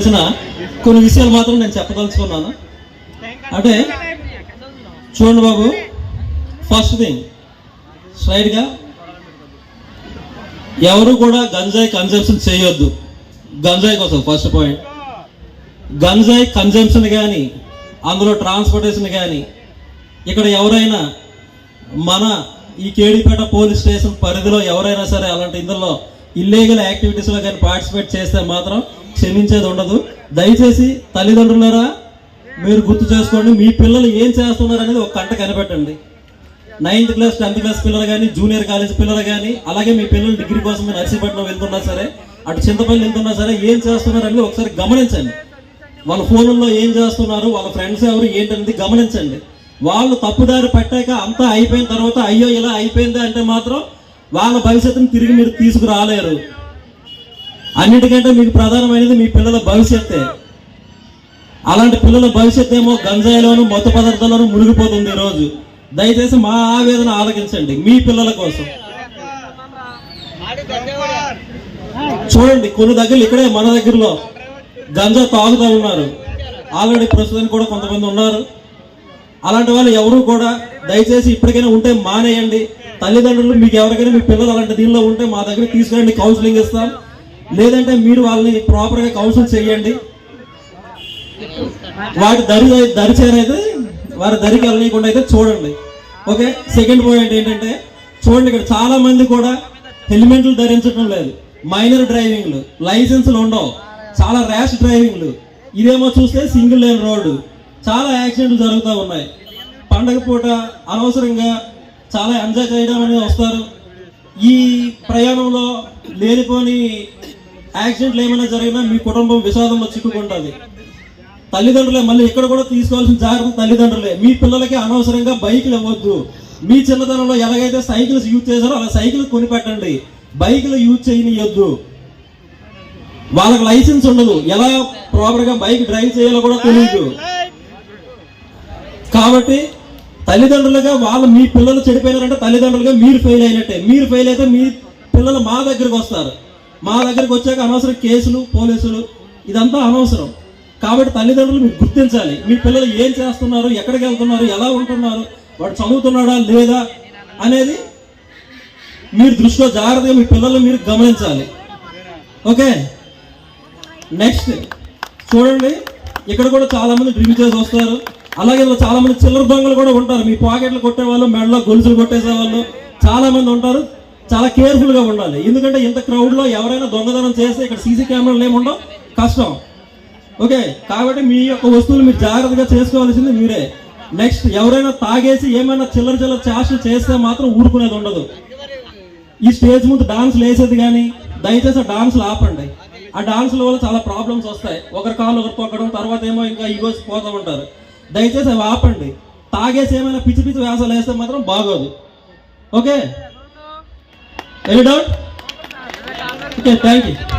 తెలిసిన కొన్ని విషయాలు మాత్రం నేను చెప్పదలుచుకున్నాను. అంటే చూడండి బాబు ఫస్ట్ థింగ్ స్ట్రైట్గా ఎవరు కూడా గంజాయి కన్జంప్షన్ చేయొద్దు. గంజాయి కోసం ఫస్ట్ పాయింట్ గంజాయి కన్జంప్షన్ కానీ అందులో ట్రాన్స్పోర్టేషన్ కానీ ఇక్కడ ఎవరైనా మన ఈ కేడిపేట పోలీస్ స్టేషన్ పరిధిలో ఎవరైనా సరే అలాంటి ఇందులో ఇల్లీగల్ యాక్టివిటీస్లో కానీ పార్టిసిపేట్ చేస్తే మాత్రం క్షమించేది ఉండదు. దయచేసి తల్లిదండ్రులారా మీరు గుర్తు చేసుకోండి మీ పిల్లలు ఏం చేస్తున్నారు అనేది ఒక కంట కనిపెట్టండి. నైన్త్ క్లాస్ టెన్త్ క్లాస్ పిల్లలు కానీ జూనియర్ కాలేజ్ పిల్లలు కానీ అలాగే మీ పిల్లలు డిగ్రీ కోసం మీరు నర్సీపట్నం వెళ్తున్నా సరే అటు చింతపల్లి వెళ్తున్నా సరే ఏం చేస్తున్నారు అనేది ఒకసారి గమనించండి. వాళ్ళ ఫోన్లో ఏం చేస్తున్నారు వాళ్ళ ఫ్రెండ్స్ ఎవరు ఏంటనేది గమనించండి. వాళ్ళు తప్పుదారి పట్టాక అంతా అయిపోయిన తర్వాత అయ్యో ఇలా అయిపోయింది అంటే మాత్రం వాళ్ళ భవిష్యత్తుని తిరిగి మీరు తీసుకురాలేరు. అన్నిటికంటే మీకు ప్రధానమైనది మీ పిల్లల భవిష్యత్తే. అలాంటి పిల్లల భవిష్యత్తు ఏమో గంజాయిలోను మత్తు పదార్థాల్లోనూ మునిగిపోతుంది ఈరోజు. దయచేసి మా ఆవేదన ఆలకించండి మీ పిల్లల కోసం. చూడండి కొన్ని దగ్గరలు ఇక్కడే మన దగ్గరలో గంజా తాగుతూ ఉన్నారు. ఆల్రెడీ ప్రస్తుతానికి కూడా కొంతమంది ఉన్నారు. అలాంటి వాళ్ళు ఎవరు కూడా దయచేసి ఇప్పటికైనా ఉంటే మానేయండి. తల్లిదండ్రులు మీకు ఎవరికైనా మీ పిల్లలు అలాంటి దీనిలో ఉంటే మా దగ్గర తీసుకురండి కౌన్సిలింగ్ ఇస్తాం. లేదంటే మీరు వాళ్ళని ప్రాపర్గా కౌన్సిల్ చేయండి వాటి దరి దరి చేరైతే వారి దరికి వెళ్ళకుండా అయితే చూడండి. ఓకే? సెకండ్ పాయింట్ ఏంటంటే చూడండి ఇక్కడ చాలా మంది కూడా హెల్మెట్లు ధరించడం లేదు. మైనర్ డ్రైవింగ్లు లైసెన్స్లు ఉండవు. చాలా ర్యాష్ డ్రైవింగ్లు ఇదేమో చూస్తే సింగిల్ లేన్ రోడ్డు చాలా యాక్సిడెంట్లు జరుగుతూ ఉన్నాయి. పండగ పూట అనవసరంగా చాలా ఎంజాయ్ చేయడం అనేది వస్తారు. ఈ ప్రయాణంలో లేనిపోని యాక్సిడెంట్లు ఏమైనా జరిగినా మీ కుటుంబం విషాదంలో చిక్కుకుంటుంది తల్లిదండ్రులే మళ్ళీ ఇక్కడ కూడా తీసుకోవాల్సిన జాగ్రత్త తల్లిదండ్రులే. మీ పిల్లలకి అనవసరంగా బైకులు ఇవ్వద్దు. మీ చిన్నతనంలో ఎలాగైతే సైకిల్స్ యూజ్ చేశారో అలా సైకిల్ కొనిపెట్టండి బైకులు యూజ్ చేయనియొద్దు. వాళ్ళకి లైసెన్స్ ఉండదు. ఎలా ప్రాపర్గా బైక్ డ్రైవ్ చేయాలో కూడా తెలియదు కాబట్టి తల్లిదండ్రులుగా వాళ్ళు మీ పిల్లలు చెడిపోయినారంటే తల్లిదండ్రులుగా మీరు ఫెయిల్ అయినట్టే. మీరు ఫెయిల్ అయితే మీ పిల్లలు మా దగ్గరకు వస్తారు. మా దగ్గరికి వచ్చాక అనవసరం కేసులు పోలీసులు ఇదంతా అనవసరం. కాబట్టి తల్లిదండ్రులు మీరు గుర్తించాలి. మీ పిల్లలు ఏం చేస్తున్నారు ఎక్కడికి వెళ్తున్నారు ఎలా ఉంటున్నారు వాడు చదువుతున్నాడా లేదా అనేది మీరు దృష్టిలో జాగ్రత్తగా మీ పిల్లల్ని మీరు గమనించాలి. ఓకే? నెక్స్ట్ చూడండి. ఇక్కడ కూడా చాలామంది డ్రింక్ చేసి వస్తారు. అలాగే చాలామంది చిల్లర దొంగలు కూడా ఉంటారు. మీ పాకెట్లు కొట్టేవాళ్ళు మెడలో గొలుసులు కొట్టేసేవాళ్ళు. చాలామంది ఉంటారు. చాలా కేర్ఫుల్గా ఉండాలి. ఎందుకంటే ఇంత క్రౌడ్లో ఎవరైనా దొంగతనం చేస్తే ఇక్కడ సీసీ కెమెరాలు ఏముండవు కష్టం. ఓకే? కాబట్టి మీ యొక్క వస్తువులు మీరు జాగ్రత్తగా చేసుకోవాల్సింది మీరే. నెక్స్ట్ ఎవరైనా తాగేసి ఏమైనా చిల్లర చిల్లర చేష్టలు చేస్తే మాత్రం ఊరుకునేది ఉండదు. ఈ స్టేజ్ ముందు డాన్స్లు వేసేది కానీ దయచేసి ఆ డాన్స్లు ఆపండి. ఆ డాన్స్ల వల్ల చాలా ప్రాబ్లమ్స్ వస్తాయి. ఒకరి కాళ్ళు ఒకరు తొక్కడం తర్వాత ఏమో ఇంకా ఈగోస్ పోతూ ఉంటారు. దయచేసి అవి ఆపండి. తాగేసి ఏమైనా పిచ్చి పిచ్చి వేసాలు వేస్తే మాత్రం బాగోదు. Okay? Any doubt? Okay, thank you.